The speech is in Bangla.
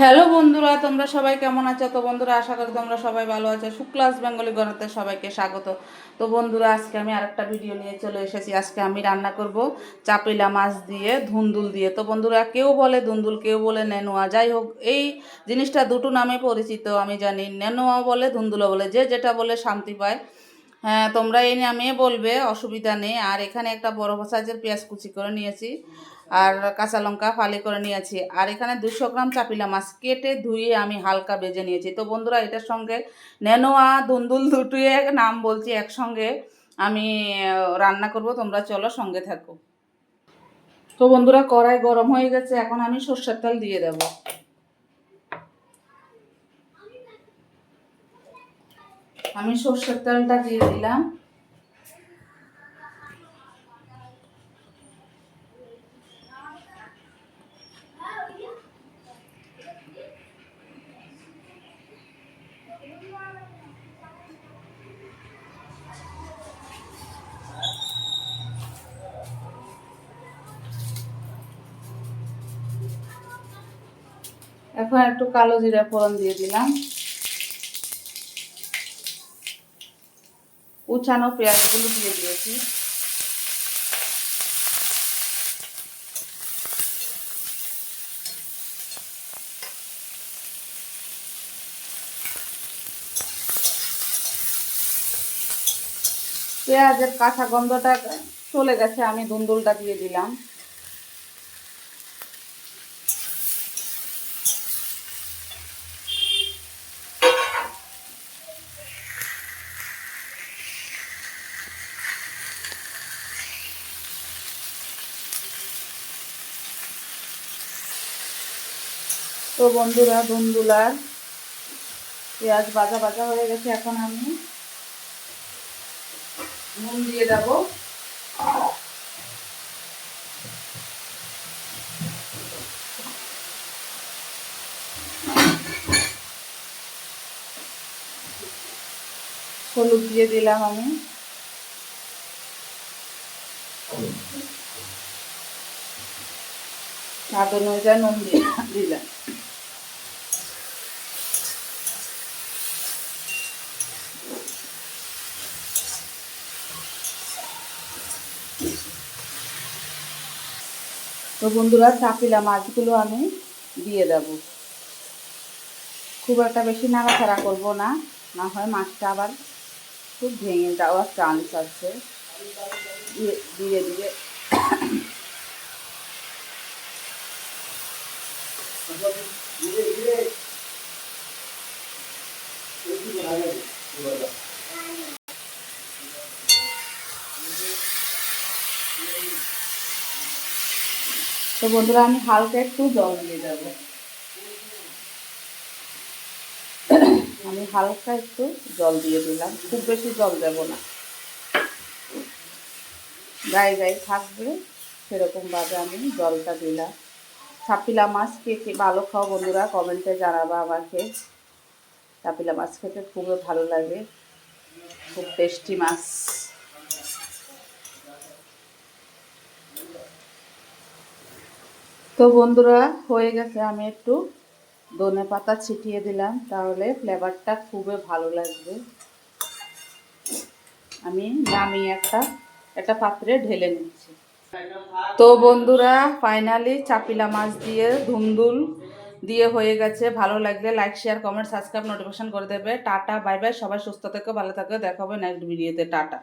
হ্যালো বন্ধুরা, তোমরা সবাই কেমন আছো? তো বন্ধুরা, আশা করি তোমরা সবাই ভালো আছো। শুক্লাস বেঙ্গলি গণতে সবাইকে স্বাগত। তো বন্ধুরা, আজকে আমি আরেকটা ভিডিও নিয়ে চলে এসেছি। আজকে আমি রান্না করব চাপিলা মাছ দিয়ে ধুন্দুল দিয়ে। তো বন্ধুরা, কেউ বলে ধুন্দুল, কেউ বলে নেনুয়া। যাই হোক, এই জিনিসটা দুটো নামে পরিচিত, আমি জানি। নেনুয়া বলে, ধুন্দুলও বলে, যে যেটা বলে শান্তি পায়। হ্যাঁ তোমরা এই নামে বলবে, অসুবিধা নেই। আর এখানে একটা বড় সাইজের পেঁয়াজ কুচি করে নিয়েছি। আর কাঁচা লঙ্কা ফালি করে নিয়েছি। আর এখানে দুশো গ্রাম চাপিলা মাছ কেটে ধুয়ে আমি হালকা বেজে নিয়েছি। তো বন্ধুরা, এটার সঙ্গে নেনোয়া, দুন্দুল এক নাম বলছি, একসঙ্গে আমি রান্না করব। তোমরা চলো সঙ্গে থাকো। তো বন্ধুরা, কড়াই গরম হয়ে গেছে। এখন আমি সর্ষের তেল দিয়ে দেব। আমি সর্ষের তেলটা দিয়ে দিলাম। এখন একটু কালো জিরা ফোড়ন দিয়ে দিলাম। উছানো পেঁয়াজগুলো দিয়ে দিয়েছি। পেঁয়াজের কাঁচা গন্ধটা চলে গেছে, আমি দুন্দুলটা দিয়ে দিলাম। তো বন্ধুরা, দুন্দুলার পেঁয়াজ বাজা বাজা হয়ে গেছে এখন আমি। নুন দিয়ে দেব। হলুদ দিয়ে দিলাম আমি। স্বাদ অনুযায়ী নুন দিয়ে দিলাম। তো বন্ধুরা চাপিলা মাছগুলো আমি দিয়ে দেব। খুব একটা বেশি নাড়াচাড়া করব না না হয় মাছটা আবার খুব ভেঙে যাওয়ার চান্স আছে। দিয়ে দিয়ে দিয়ে। তো বন্ধুরা, আমি হালকা একটু জল দিয়ে দেব। আমি হালকা একটু জল দিয়ে দিলাম। খুব বেশি জল দেব না। গায়ে গায়ে থাকবে সেরকমভাবে আমি জলটা দিলাম। ছাপিলা মাছ কে কে ভালো খাও বন্ধুরা, কমেন্টে জানাবা আমাকে। ছাপিলা মাছ খেতে খুবই ভালো লাগে। খুব টেস্টি মাছ। তো বন্ধুরা, হয়ে গেছে, আমি একটু ধনে পাতা ছিটিয়ে দিলাম, তাহলে ফ্লেভারটা খুবই ভালো লাগবে। আমি নামিয়ে একটা একটা পাত্রে ঢেলে নিচ্ছি। তো বন্ধুরা ফাইনালি চাপিলা মাছ দিয়ে ধুমধুল দিয়ে হয়ে গেছে, ভালো লাগলে like share comment subscribe notification করে দেবে। টাটা বাই বাই সবাই সুস্থ থেকো, ভালো থাকো, দেখা হবে নেক্সট ভিডিওতে টাটা।